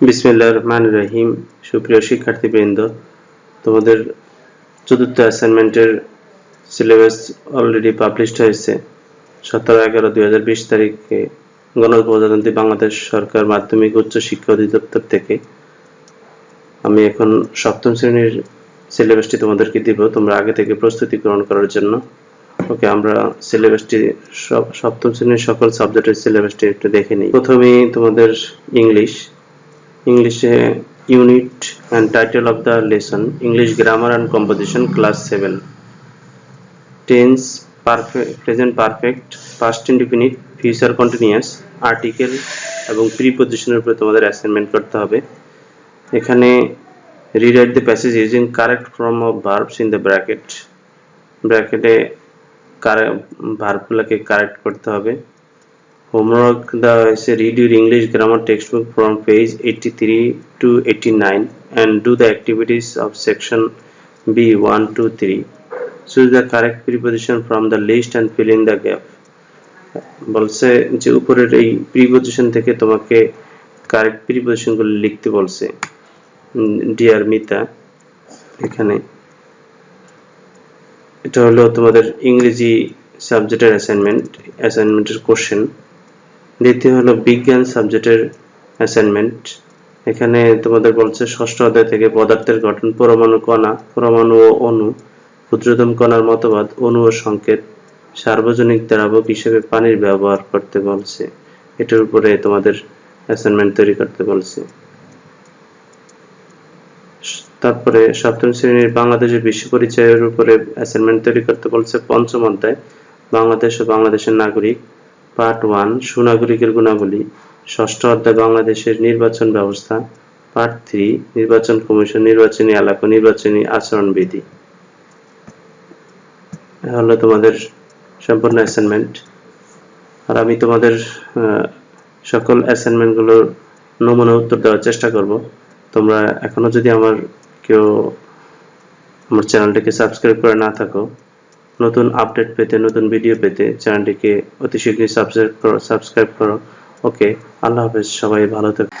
বিসমিল্লাহ রহমান রহিম। সুপ্রিয় শিক্ষার্থীবৃন্দ, তোমাদের চতুর্থ অ্যাসাইনমেন্টের সিলেবাস অলরেডি পাবলিশড হয়েছে। সতেরো এগারো দুই হাজার বিশ তারিখে গণপ্রজাতন্ত্রী বাংলাদেশ সরকার মাধ্যমিক উচ্চ শিক্ষা অধিদপ্তর থেকে। আমি এখন সপ্তম শ্রেণির সিলেবাসটি তোমাদেরকে দিব। তোমরা আগে থেকে প্রস্তুতি গ্রহণ করার জন্য। ওকে, আমরা সিলেবাসটি সপ্তম শ্রেণির সকল সাবজেক্টের সিলেবাসটি একটু দেখে নিই। প্রথমেই তোমাদের ইংলিশ ইংলিশে unit and title of the lesson English grammar and composition class seven tense perfect present perfect past indefinite future continuous article এবং প্রিপোজিশনের উপরে তোমাদের অ্যাসাইনমেন্ট করতে হবে। এখানে rewrite the passage using correct form of verbs in the bracket ব্র্যাকেটে ভার্বগুলোকে correct করতে হবে। হোমওয়ার্ক দেওয়া হয়েছে read your English grammar text book from page eighty three to eighty nine and do the activities of section B one two three choose the correct preposition from the list the gap বলছে যে, উপরের এই preposition থেকে তোমাকে correct প্রিপোজিশনগুলো লিখতে বলছে। Deer Mita, এখানে। এটা হলো তোমাদের ইংরেজি সাবজেক্টের অ্যাসাইনমেন্ট অ্যাসাইনমেন্টের কোশ্চেন দ্বিতীয় হলো বিজ্ঞান সাবজেক্টের অ্যাসাইনমেন্ট এখানে তোমাদের বলছে ষষ্ঠ অধ্যায় থেকে পদার্থের গঠন, পরমাণু কণা, পরমাণু ও অণু, ক্ষুদ্রতম কণার মতবাদ, অণু ও সংকেত, সার্বজনিক দ্রাবক হিসেবে পানির ব্যবহার করতে বলছে। এটার উপরে তোমাদের অ্যাসাইনমেন্ট তৈরি করতে বলছে। তারপরে সপ্তম শ্রেণির বাংলাদেশের বিশ্ব পরিচয়ের উপরে অ্যাসাইনমেন্ট তৈরি করতে বলছে পঞ্চম অধ্যায়, বাংলাদেশ ও বাংলাদেশের নাগরিক। পার্ট ওয়ান সুনাগরিকের গুণাবলী, ষষ্ঠ অধ্যায়, বাংলাদেশের নির্বাচন ব্যবস্থা। পার্ট থ্রি নির্বাচন কমিশন, নির্বাচনী এলাকা, নির্বাচনী আচরণবিধি। হলো তোমাদের সম্পূর্ণ অ্যাসাইনমেন্ট আর আমি তোমাদের সকল অ্যাসাইনমেন্টগুলোর নমুনা উত্তর দেওয়ার চেষ্টা করব। তোমরা এখনও যদি আমার কেউ, আমার চ্যানেলটিকে সাবস্ক্রাইব করে না থাকো নতুন আপডেট পেতে, নতুন ভিডিও পেতে চ্যানেলটিকে অতি শীঘ্রই সাবস্ক্রাইব করো সাবস্ক্রাইব করো। ওকে আল্লাহ হাফেজ, সবাই ভালো থেকো।